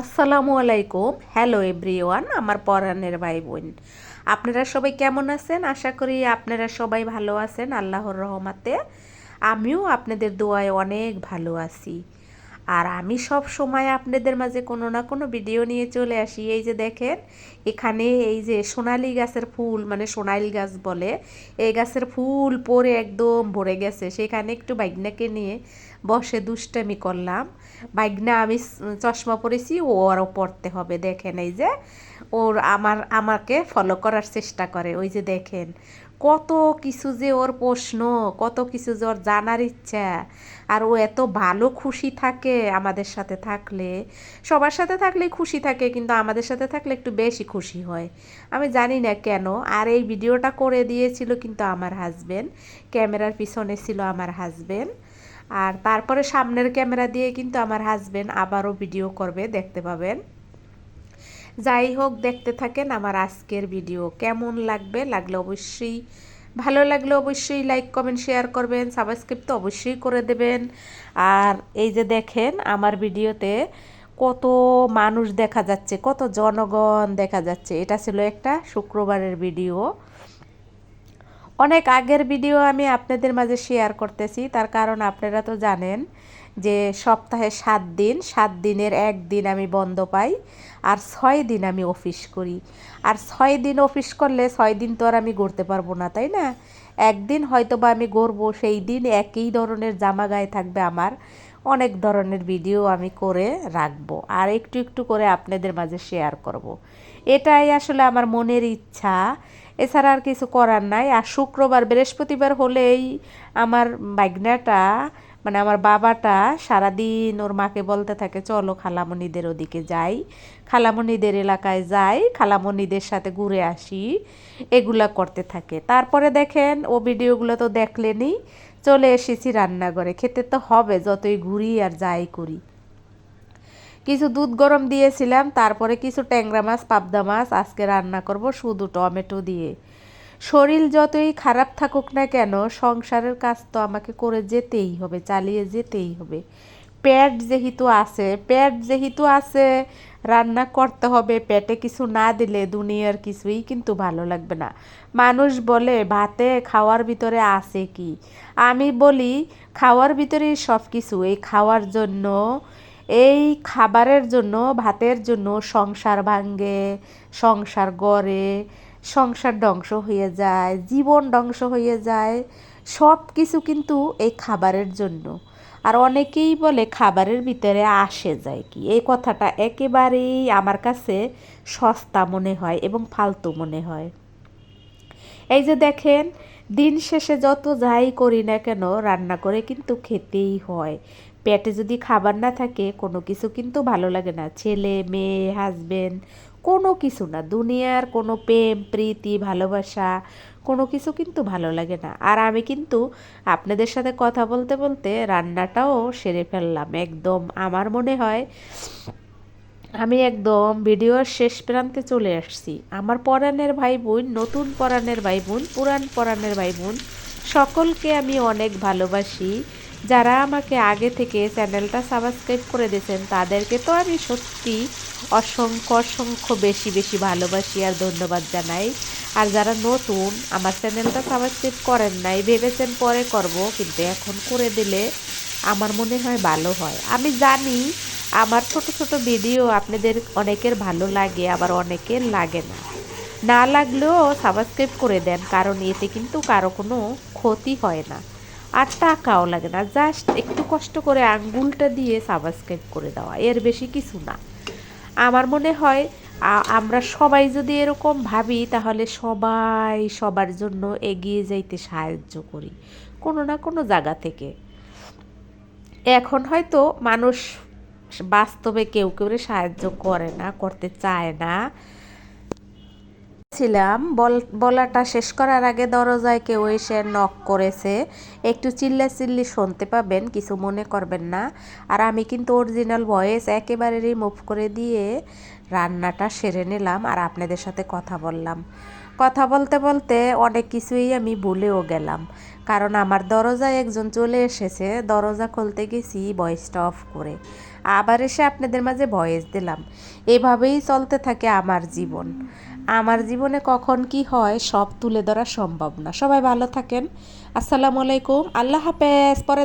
আসসালামু আলাইকুম। Hello everyone আমার পরাণের ভাই বোন আপনারা সবাই কেমন আছেন? আশা করি আপনারা সবাই ভালো আছেন, আল্লাহর রহমাতে। আমিও আপনাদের দোয়ায় অনেক ভালো আছি। আর আমি সব সময় আপনাদের মাঝে কোনো না কোনো ভিডিও নিয়ে চলে আসি। এই যে দেখেন, এখানে এই যে সোনালি গাছের ফুল মানে সোনালি গাছ বলে, এই গাছের ফুল পরে একদম ভরে গেছে। সেখানে একটু বাইকনাকে নিয়ে বসে দুষ্টামি করলাম। বাইগনা আমি চশমা পরেছি, ও আরও পড়তে হবে। দেখেন এই যে, ওর আমার, আমাকে ফলো করার চেষ্টা করে। ওই যে দেখেন কত কিছু যে ওর প্রশ্ন, কত কিছু যে ওর জানার ইচ্ছা। আর ও এত ভালো খুশি থাকে আমাদের সাথে থাকলে। সবার সাথে থাকলেই খুশি থাকে, কিন্তু আমাদের সাথে থাকলে একটু বেশি খুশি হয়। আমি জানি না কেন, আর এই ভিডিওটা করে দিয়েছিল কিন্তু আমার হাজবেন্ড ক্যামেরার পিছনে ছিল আমার হাজবেন্ড আর তারপরে সামনের ক্যামেরা দিয়ে কিন্তু আমার হাজবেন্ড আবারও ভিডিও করবে, দেখতে পাবেন। যাই হোক, দেখতে থাকেন আমার আজকের ভিডিও। কেমন লাগবে? লাগলে অবশ্যই, ভালো লাগলে অবশ্যই লাইক কমেন্ট শেয়ার করবেন। সাবস্ক্রাইব তো অবশ্যই করে দেবেন। আর এই যে দেখেন, আমার ভিডিওতে কত মানুষ দেখা যাচ্ছে, কত জনগণ দেখা যাচ্ছে। এটা ছিল একটা শুক্রবারের ভিডিও। অনেক আগের ভিডিও আমি আপনাদের মাঝে শেয়ার করতেছি। তার কারণ আপনারা তো জানেন যে সপ্তাহে সাত দিন, সাত দিনের একদিন আমি বন্ধ পাই আর ছয় দিন আমি অফিস করি। আর ছয় দিন অফিস করলে ছয় দিন তো আর আমি গড়তে পারব না, তাই না? একদিন হয়তো বা আমি গড়বো, সেই দিন একই ধরনের জামা গায়ে থাকবে আমার। অনেক ধরনের ভিডিও আমি করে রাখব আর একটু একটু করে আপনাদের মাঝে শেয়ার করব। এটাই আসলে আমার মনের ইচ্ছা। এছাড়া আর কিছু করার নাই। আর শুক্রবার, বৃহস্পতিবার হলেই আমার বাগনাটা মানে আমার বাবাটা সারাদিন ওর মাকে বলতে থাকে, চলো খালামণিদের ওদিকে যাই। খালামণিদের এলাকায় যাই খালামণিদের সাথে ঘুরে আসি, এগুলা করতে থাকে। তারপরে দেখেন, ও ভিডিওগুলো তো দেখলেনি চলে এসেছি রান্নাঘরে। খেতে তো হবে, যতই ঘুরি আর যাই করি। কিছু দুধ গরম দিয়েছিলাম, তারপরে কিছু ট্যাংরা মাছ, পাবদা মাছ, আজকে রান্না করব শুধু টমেটো দিয়ে। শরীর যতই খারাপ থাকুক না কেন, সংসারের কাজ তো আমাকে করে যেতেই হবে, চালিয়ে যেতেই হবে। পেট যেহেতু আছে, পেট যেহেতু আছে, রান্না করতে হবে, পেটে কিছু না দিলে দুনিয়ার কিছুই কিন্তু ভালো লাগবে না। মানুষ বলে, ভাতে খাওয়ার ভিতরে আছে কি? আমি বলি, খাওয়ার ভিতরেই সব কিছু, এই খাওয়ার জন্য, এই খাবারের জন্য, ভাতের জন্য সংসার ভাঙ্গে সংসার গড়ে সংসার ধ্বংস হয়ে যায়, জীবন ধ্বংস হয়ে যায়, সব কিছু কিন্তু এই খাবারের জন্য। আর অনেকেই বলে খাবারের ভিতরে আসে যায় কি? এই কথাটা একেবারেই আমার কাছে সস্তা মনে হয় এবং ফালতু মনে হয়। এই যে দেখেন, দিন শেষে যত যাই করি না কেন, রান্না করে কিন্তু খেতেই হয়। পেটে যদি খাবার না থাকে, কোনো কিছু কিন্তু ভালো লাগে না। ছেলে, মেয়ে হাজবেন্ড কোনো কিছু না। দুনিয়ার কোনো প্রেম, প্রীতি, ভালোবাসা, কোনো কিছু কিন্তু ভালো লাগে না। আর আমি কিন্তু আপনাদের সাথে কথা বলতে বলতে রান্নাটাও সেরে ফেললাম। একদম আমার মনে হয় আমি একদম ভিডিওর শেষ প্রান্তে চলে আসছি। আমার পরাণের ভাই বোন নতুন পরাণের ভাই বোন পুরান পরাণের ভাই বোন সকলকে আমি অনেক ভালোবাসি। যারা আমাকে আগে থেকে চ্যানেলটা সাবস্ক্রাইব করে দিয়েছেন, তাদেরকে তো আমি সত্যি অসংখ্য অসংখ্য বেশি বেশি ভালোবাসি আর ধন্যবাদ জানাই। আর যারা নতুন, আমার চ্যানেলটা সাবস্ক্রাইব করেন নাই, ভেবেছেন পরে করব, কিন্তু এখন করে দিলে আমার মনে হয় ভালো হয়। আমি জানি আমার ছোট ছোট ভিডিও আপনাদের অনেকের ভালো লাগে, আবার অনেকের লাগে না। না লাগলেও সাবস্ক্রাইব করে দেন, কারণ এতে কিন্তু কারও কোনো ক্ষতি হয় না। আর টাকাও লাগে না জাস্ট একটু কষ্ট করে আঙ্গুলটা দিয়ে সাবস্ক্রাইব করে দেওয়া, এর বেশি কিছু না। আমার মনে হয় আমরা সবাই যদি এরকম ভাবি, তাহলে সবাই সবার জন্য এগিয়ে যাইতে সাহায্য করি, কোনো না কোনো জায়গা থেকে। এখন হয়তো মানুষ বাস্তবে কেউ কেউ সাহায্য করে না, করতে চায় না। ছিলাম বল, বলাটা শেষ করার আগে দরজায় কেউ এসে নক করেছে। একটু চিল্লা চিল্লি শুনতে পাবেন, কিছু মনে করবেন না। আর আমি কিন্তু অরিজিনাল ভয়েস একেবারে রিমুভ করে দিয়ে রান্নাটা সেরে নিলাম আর আপনাদের সাথে কথা বললাম। কথা বলতে বলতে অনেক কিছুই আমি ভুলেও গেলাম। কারণ আমার দরজায় একজন চলে এসেছে, দরজা খুলতে গেছি ভয়েসটা অফ করে। আবার এসে আপনাদের মাঝে ভয়েস দিলাম। এভাবেই চলতে থাকে আমার জীবন। আমার জীবনে কখন কি হয়, সব তুলে ধরা সম্ভব না। সবাই ভালো থাকেন। আসসালামু আলাইকুম। আল্লাহ হাফেজ। পরে